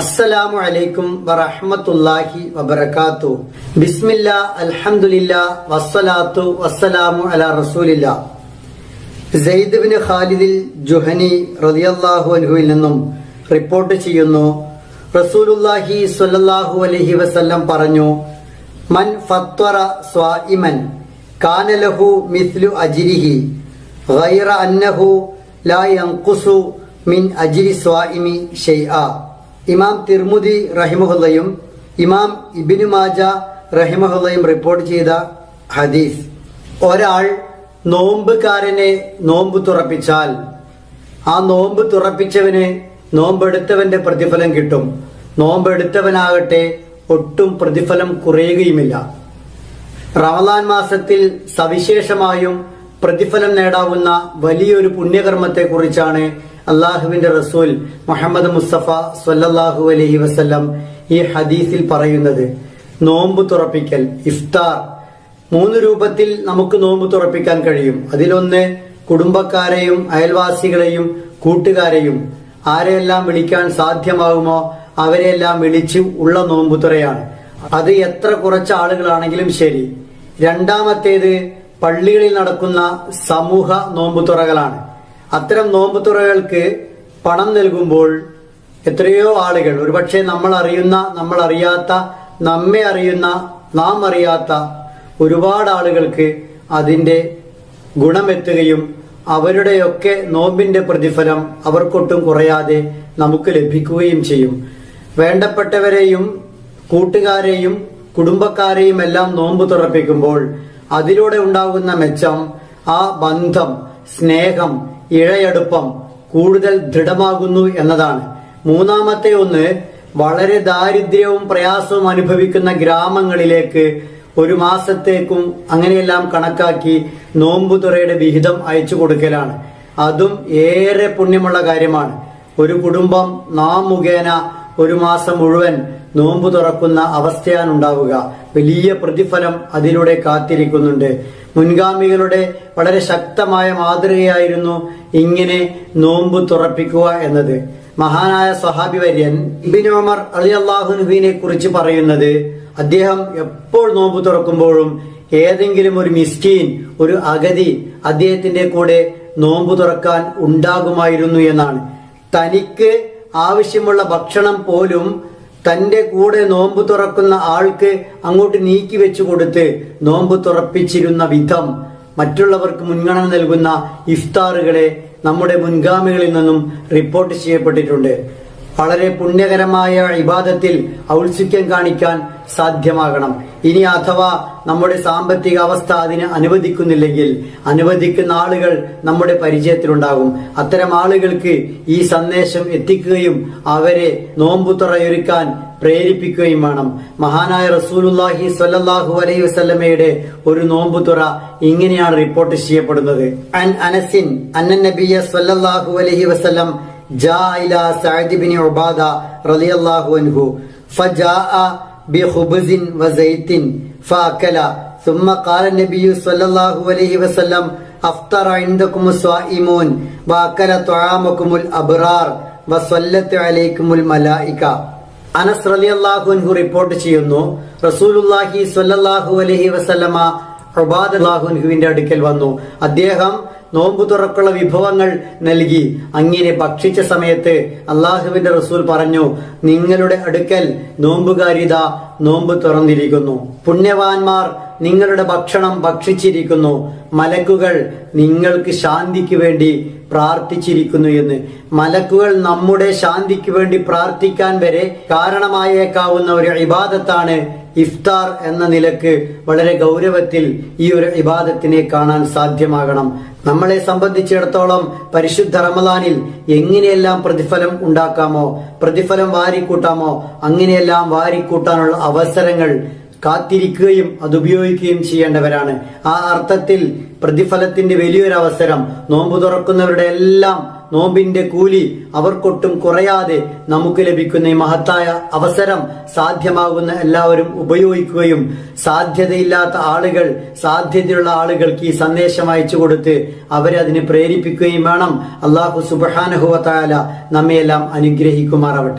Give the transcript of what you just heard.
അസ്സലാമു അലൈക്കും വറഹ്മത്തുള്ളാഹി വബർക്കാത്തു ബിസ്മില്ല അൽഹംദുലില്ല വസ്സലാത്തു വസ്സലാമു അലാ റസൂലില്ല. സെയ്ദ് ബിൻ ഖാലിദിൽ ജുഹനി റളിയല്ലാഹു അൻഹുവിൽ നിന്നും റിപ്പോർട്ട് ചെയ്യുന്നു. റസൂലുള്ളാഹി സ്വല്ലല്ലാഹു അലൈഹി വസല്ലം പറഞ്ഞു മൻ ഫത്വറ സ്വാഇമൻ കാന ലഹു മിസ്ലു അജ്രിഹി ഗൈറ അന്നഹു ലാ യൻഖുസു മിൻ അജ്രി സ്വാഇമി ഷൈആ. ഇമാം തിർമുദി റഹിമഹുല്ലയും ഇമാം ഇബിനു മാജ റഹിമഹുല്ലയും റിപ്പോർട്ട് ചെയ്ത ഹദീസ്. ഒരാൾ നോമ്പുകാരനെ നോമ്പ് തുറപ്പിച്ചാൽ ആ നോമ്പ് തുറപ്പിച്ചവന് നോമ്പെടുത്തവന്റെ പ്രതിഫലം കിട്ടും. നോമ്പെടുത്തവനാകട്ടെ ഒട്ടും പ്രതിഫലം കുറയുകയുമില്ല. റമദാൻ മാസത്തിൽ സവിശേഷമായും പ്രതിഫലം നേടാവുന്ന വലിയൊരു പുണ്യകർമ്മത്തെക്കുറിച്ചാണ് അള്ളാഹുവിന്റെ റസൂൽ മുഹമ്മദ് മുസ്തഫ സ്വല്ലല്ലാഹു അലഹി വസല്ലം ഈ ഹദീസിൽ പറയുന്നത്. നോമ്പ് തുറപ്പിക്കൽ ഇഫ്താർ. മൂന്ന് രൂപത്തിൽ നമുക്ക് നോമ്പ് തുറപ്പിക്കാൻ കഴിയും. അതിലൊന്ന് കുടുംബക്കാരെയും അയൽവാസികളെയും കൂട്ടുകാരെയും ആരെയെല്ലാം വിളിക്കാൻ സാധ്യമാകുമോ അവരെയെല്ലാം വിളിച്ച് ഉള്ള നോമ്പുതുറയാണ്. അത് എത്ര കുറച്ച് ആളുകളാണെങ്കിലും ശരി. രണ്ടാമത്തേത് പള്ളികളിൽ നടക്കുന്ന സമൂഹ നോമ്പുതുറകളാണ്. അത്തരം നോമ്പുതുറകൾക്ക് പണം നൽകുമ്പോൾ എത്രയോ ആളുകൾ ഒരുപക്ഷെ നമ്മൾ അറിയുന്ന നമ്മൾ അറിയാത്ത നമ്മെ അറിയുന്ന നാം അറിയാത്ത ഒരുപാട് ആളുകൾക്ക് അതിന്റെ ഗുണമെത്തുകയും അവരുടെയൊക്കെ നോമ്പിന്റെ പ്രതിഫലം അവർക്കൊട്ടും കുറയാതെ നമുക്ക് ലഭിക്കുകയും ചെയ്യും. വേണ്ടപ്പെട്ടവരെയും കൂട്ടുകാരെയും കുടുംബക്കാരെയും എല്ലാം നോമ്പ് തുറപ്പിക്കുമ്പോൾ അതിലൂടെ ഉണ്ടാകുന്ന മെച്ചം ആ ബന്ധം സ്നേഹം ഇഴയടുപ്പം കൂടുതൽ ദൃഢമാകുന്നു എന്നതാണ്. മൂന്നാമത്തെ ഒന്ന് വളരെ ദാരിദ്ര്യവും പ്രയാസവും അനുഭവിക്കുന്ന ഗ്രാമങ്ങളിലേക്ക് ഒരു മാസത്തേക്കും അങ്ങനെയെല്ലാം കണക്കാക്കി നോമ്പുതുറയുടെ വിഹിതം അയച്ചു കൊടുക്കലാണ്. അതും ഏറെ പുണ്യമുള്ള കാര്യമാണ്. ഒരു കുടുംബം നാം മുഖേന ഒരു മാസം മുഴുവൻ നോമ്പ് തുറക്കുന്ന അവസ്ഥയാണ് ഉണ്ടാവുക വലിയ പ്രതിഫലം അതിലൂടെ കാത്തിരിക്കുന്നുണ്ട്. മുൻഗാമികളുടെ വളരെ ശക്തമായ മാതൃകയായിരുന്നു ഇങ്ങനെ നോമ്പ് തുറപ്പിക്കുക എന്നത്. മഹാനായ സഹാബി വര്യൻ ഇബിൻ ഉമർ അലി അള്ളാഹുനുബിനെ കുറിച്ച് പറയുന്നത് അദ്ദേഹം എപ്പോൾ നോമ്പ് തുറക്കുമ്പോഴും ഏതെങ്കിലും ഒരു മിസ്കീൻ ഒരു അഗതി അദ്ദേഹത്തിന്റെ കൂടെ നോമ്പ് തുറക്കാൻ ഉണ്ടാകുമായിരുന്നു എന്നാണ്. തനിക്ക് ആവശ്യമുള്ള ഭക്ഷണം പോലും തന്റെ കൂടെ നോമ്പ് തുറക്കുന്ന ആൾക്ക് അങ്ങോട്ട് നീക്കി വെച്ചു കൊടുത്ത് നോമ്പ് തുറപ്പിച്ചിരുന്ന വിധം മറ്റുള്ളവർക്ക് മുൻഗണന നൽകുന്ന ഇഫ്താറുകളെ നമ്മുടെ മുൻഗാമികളിൽ നിന്നും റിപ്പോർട്ട് ചെയ്യപ്പെട്ടിട്ടുണ്ട്. വളരെ പുണ്യകരമായ ഇബാദത്തിൽ ഔത്സുക്യം കാണിക്കാൻ സാധ്യമാകണം. ഇനി അഥവാ നമ്മുടെ സാമ്പത്തിക അവസ്ഥ അതിന് അനുവദിക്കുന്നില്ലെങ്കിൽ അനുവദിക്കുന്ന ആളുകൾ നമ്മുടെ പരിചയത്തിലുണ്ടാകും. അത്തരം ആളുകൾക്ക് ഈ സന്ദേശം എത്തിക്കുകയും അവരെ നോമ്പുതുറയൊരുക്കാൻ പ്രേരിപ്പിക്കുകയും വേണം. മഹാനായ റസൂലുല്ലാഹി സ്വല്ലല്ലാഹു അലൈഹി വസല്ലമയുടെ ഒരു നോമ്പുതുറ ഇങ്ങനെയാണ് റിപ്പോർട്ട് ചെയ്യപ്പെടുന്നത്. അൻ അനസിൻ അന്നൻ നബിയ സ്വല്ലല്ലാഹു അലൈഹി വസല്ലം جاء إلى سعد بن عبادة رضي الله عنه فجاء بخبز وزيت فأكل ثم قال النبي صلى الله عليه وسلم أفطر عندكم الصائمون وأكل طعامكم الأبرار وصلت عليكم الملائكة അനസ് റളിയല്ലാഹു അൻഹു റിപ്പോർട്ട് ചെയ്യുന്നു റസൂലുള്ളാഹി സ്വല്ലല്ലാഹു അലൈഹി വസല്ലമ അൻഹുവിന്റെ അടുക്കൽ വന്നു അദ്ദേഹം നോമ്പു തുറക്കുള്ള വിഭവങ്ങൾ നൽകി. അങ്ങനെ ഭക്ഷിച്ച സമയത്ത് അള്ളാഹുവിന്റെ റസൂൽ പറഞ്ഞു നിങ്ങളുടെ അടുക്കൽ നോമ്പുകാരിത നോമ്പ് തുറന്നിരിക്കുന്നു. പുണ്യവാന്മാർ നിങ്ങളുടെ ഭക്ഷണം ഭക്ഷിച്ചിരിക്കുന്നു. മലക്കുകൾ നിങ്ങൾക്ക് ശാന്തിക്ക് വേണ്ടി പ്രാർത്ഥിച്ചിരിക്കുന്നു എന്ന്. മലക്കുകൾ നമ്മുടെ ശാന്തിക്ക് വേണ്ടി പ്രാർത്ഥിക്കാൻ വരെ കാരണമായേക്കാവുന്ന ഒരു ഇബാദത്താണ് ഇഫ്താർ എന്ന നിലയ്ക്ക് വളരെ ഗൗരവത്തിൽ ഈ ഒരു ഇബാദത്തിനെ കാണാൻ സാധ്യമാകണം. നമ്മളെ സംബന്ധിച്ചിടത്തോളം പരിശുദ്ധ റമദാനിൽ എങ്ങനെയെല്ലാം പ്രതിഫലം ഉണ്ടാക്കാമോ പ്രതിഫലം വാരിക്കൂട്ടാമോ അങ്ങനെയെല്ലാം വാരിക്കൂട്ടാനുള്ള അവസരങ്ങൾ കാത്തിരിക്കുകയും അത് ഉപയോഗിക്കുകയും ചെയ്യേണ്ടവരാണ്. ആ അർത്ഥത്തിൽ പ്രതിഫലത്തിന്റെ വലിയൊരു അവസരം നോമ്പ് തുറക്കുന്നവരുടെ എല്ലാം നോമ്പിന്റെ കൂലി അവർക്കൊട്ടും കുറയാതെ നമുക്ക് ലഭിക്കുന്ന ഈ മഹത്തായ അവസരം സാധ്യമാകുന്ന എല്ലാവരും ഉപയോഗിക്കുകയും സാധ്യതയില്ലാത്ത ആളുകൾ സാധ്യതയുള്ള ആളുകൾക്ക് ഈ സന്ദേശം അയച്ചു കൊടുത്ത് അവരെ അതിനെ പ്രേരിപ്പിക്കുകയും വേണം. അള്ളാഹു സുബാനഹുവത്തായ നമ്മയെല്ലാം അനുഗ്രഹിക്കുമാറാവട്ടെ.